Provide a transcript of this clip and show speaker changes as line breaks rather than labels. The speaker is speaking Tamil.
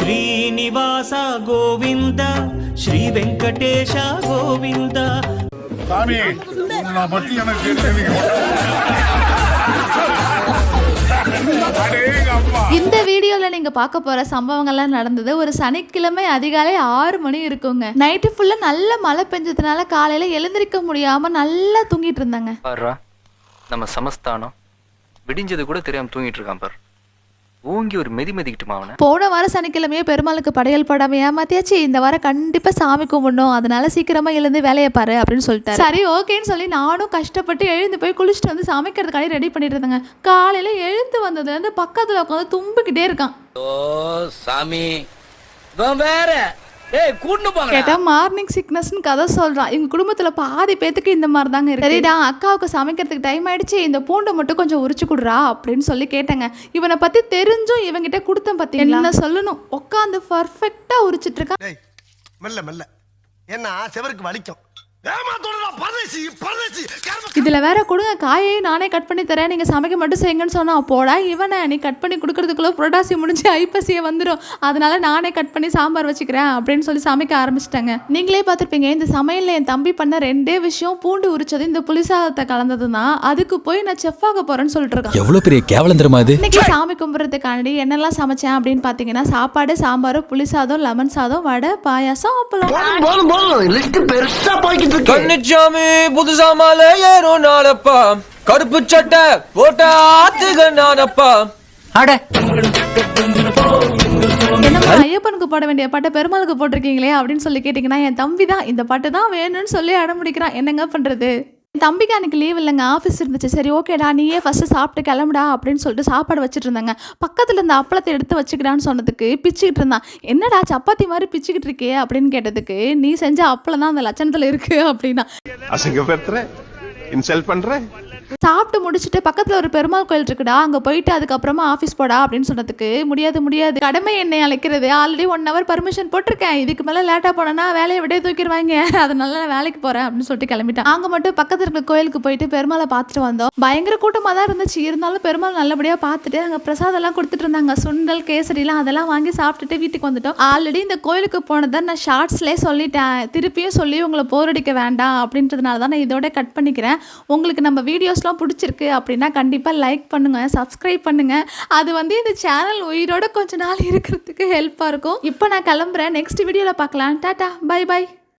ಶ್ರೀನಿವಾಸ ಗೋವಿಂದ ஸ்ரீ வெங்கடேஷ ಗೋವಿಂದ
சாமி பத்தி எனக்கு
இந்த வீடியோல நீங்க பார்க்க போற சம்பவங்கள்லாம் நடந்தது ஒரு சனிக்கிழமை அதிகாலை ஆறு மணி இருக்குங்க. நைட்டு ஃபுல்லா நல்ல மழை பெஞ்சதுனால காலையில எழுந்திருக்க முடியாம நல்லா தூங்கிட்டு இருந்தாங்க.
நம்ம சமஸ்தானம் விடிஞ்சது கூட தெரியாம தூங்கிட்டு இருக்கான் பாரு. ஓங்கி ஒரு மெதி மெதிக்கிட்டுமா அவனை?
போன வாரம் சனிக்கிழமையே பெருமாளுக்கு படையல் போடாம ஏமாத்தியாச்சு. இந்த வாரம் கண்டிப்பாக சாமி கும்பிடணும். அதனால சீக்கிரமாக எழுந்து வேலையை பாரு அப்படின்னு சொல்லிட்டாரு. சரி ஓகேன்னு சொல்லி நானும் கஷ்டப்பட்டு எழுந்து போய் குளிச்சுட்டு வந்து சமைக்கிறதுக்காண்டி ரெடி பண்ணிட்டு இருந்தேங்க. காலையில் எழுந்து வந்ததுலேருந்து பக்கத்தில் உட்காந்து தும்பிக்கிட்டே இருக்கான்.
ஓ சாமி. வேற. ஏய் கூட்டு போங்க
கேட்டா மார்னிங் சிக்னஸ்னு கதை சொல்றான். எங்க குடும்பத்துல பாதி பேத்துக்கு இந்த மாதிரி தாங்க இருக்கு. சரிடா அக்காவுக்கு சமைக்கிறதுக்கு டைம் ஆயிடுச்சு. இந்த பூண்டை மட்டும் கொஞ்சம் உரிச்சு கொடுறா அப்படின்னு சொல்லி கேட்டேங்க. இவனை பத்தி தெரிஞ்சும் இவங்கிட்ட கொடுத்தேன் பாத்தீங்களா? என்ன சொல்லணும்? உட்காந்து பர்ஃபெக்டா உரிச்சிட்டு இருக்கான்
டேய் மெல்ல மெல்ல. ஏன்னா செவருக்கு வலிக்கும்.
இதுல வேற கொடுங்க. காயையும் நானே கட் பண்ணி தரேன். நீங்க சமைக்க மட்டும் செய்யுங்கன்னு சொன்னா போடா இவனை. நீ கட் பண்ணி கொடுக்கறதுக்குள்ள புரட்டாசி முடிஞ்சு ஐப்பசிய வந்துடும் அதனால நானே கட் பண்ணி சாம்பார் வச்சுக்கிறேன் அப்படின்னு சொல்லி சமைக்க ஆரம்பிச்சிட்டாங்க. நீங்களே பார்த்துருப்பீங்க இந்த சமையல்ல என் தம்பி பண்ண ரெண்டே விஷயம் பூண்டு உரிச்சது இந்த புளிசாதத்தை கலந்தது தான் அதுக்கு போய் நான் செஃப் ஆக போறேன்னு சொல்லிட்டு இருக்கேன்.
எவ்வளவு பெரிய கேவலம் தெரியுமா இது?
இன்னைக்கு சாமி கும்பிட்றதுக்காண்டி என்னெல்லாம் சமைச்சேன் அப்படின்னு பார்த்தீங்கன்னா சாப்பாடு சாம்பார் புளிசாதம் லெமன் சாதம் வடை பாயாசம் அப்பளம்.
இருக்கு.
கன்னிச்சாமி புதுசா மாலை ஏறும் நாளப்பா கருப்பு சட்டை போட்ட ஆத்துக நானப்பா.
அட.
என்னம்மா ஐயப்பனுக்கு போட வேண்டிய பாட்டை பெருமாளுக்கு போட்டிருக்கீங்களே அப்படின்னு சொல்லி கேட்டிங்கன்னா என் தம்பி தான் இந்த பாட்டு தான் வேணும்னு சொல்லி அடம்பிடிக்கிறான். என்னங்க பண்ணுறது என் தம்பிக்கு அன்றைக்கி லீவ் இல்லைங்க ஆஃபீஸ் இருந்துச்சு. சரி ஓகேடா நீயே ஃபஸ்ட்டு சாப்பிட்டு கிளம்புடா அப்படின்னு சொல்லிட்டு சாப்பாடு வச்சுட்டு இருந்தாங்க. பக்கத்தில் இருந்த அப்பளத்தை எடுத்து வச்சுக்கிறான்னு சொன்னதுக்கு பிச்சுக்கிட்டு இருந்தான். என்னடா சப்பாத்தி மாதிரி பிச்சுக்கிட்டு இருக்கே அப்படின்னு கேட்டதுக்கு நீ செஞ்ச அப்பளம் தான் அந்த லட்சணத்தில் இருக்கு அப்படின்னா.
அசிங்கப்படுத்துற? இன்சல்ட் பண்ற?
சாப்பிட்டு முடிச்சுட்டு பக்கத்தில் ஒரு பெருமாள் கோயில் இருக்குடா அங்கே போயிட்டு அதுக்கப்புறமா ஆஃபீஸ் போடா அப்படின்னு சொன்னதுக்கு முடியாது முடியாது. கடமை என்னை அழைக்கிறது. ஆல்ரெடி ஒன் ஹவர் பர்மிஷன் போட்டிருக்கேன். இதுக்கு மேலே லேட்டாக போனேன்னா வேலையை விட தூக்கிடுவாங்க. அதனால நான் வேலைக்கு போகிறேன் அப்படின்னு சொல்லிட்டு கிளம்பிட்டேன். அங்கே மட்டும் பக்கத்தில் இருக்க கோயிலுக்கு போயிட்டு பெருமாளை பார்த்துட்டு வந்தோம். பயங்கர கூட்டமாக தான் இருந்துச்சு. இருந்தாலும் பெருமாள் நல்லபடியாக பார்த்துட்டு அங்கே பிரசாதம்லாம் கொடுத்துட்டு இருந்தாங்க. சுண்டல் கேசரிலாம் அதெல்லாம் வாங்கி சாப்பிட்டுட்டு வீட்டுக்கு வந்துட்டோம். ஆல்ரெடி இந்த கோயிலுக்கு போனதை நான் ஷார்ட்ஸ்லேயே சொல்லிட்டேன். திருப்பியும் சொல்லி உங்களை போர் அடிக்க வேண்டாம் அப்படின்றதுனால தான் நான் இதோட கட் பண்ணிக்கிறேன். உங்களுக்கு நம்ம வீடியோஸ்லாம் பிடிச்சிருக்கு அப்படின்னா கண்டிப்பாக லைக் பண்ணுங்கள் சப்ஸ்கிரைப் பண்ணுங்கள் அது வந்து இந்த சேனல் உயிரோட கொஞ்ச நாள் இருக்கிறதுக்கு ஹெல்ப்பாக இருக்கும். இப்போ நான் கிளம்புறேன். நெக்ஸ்ட் வீடியோவில் பார்க்கலாம். Tata bye by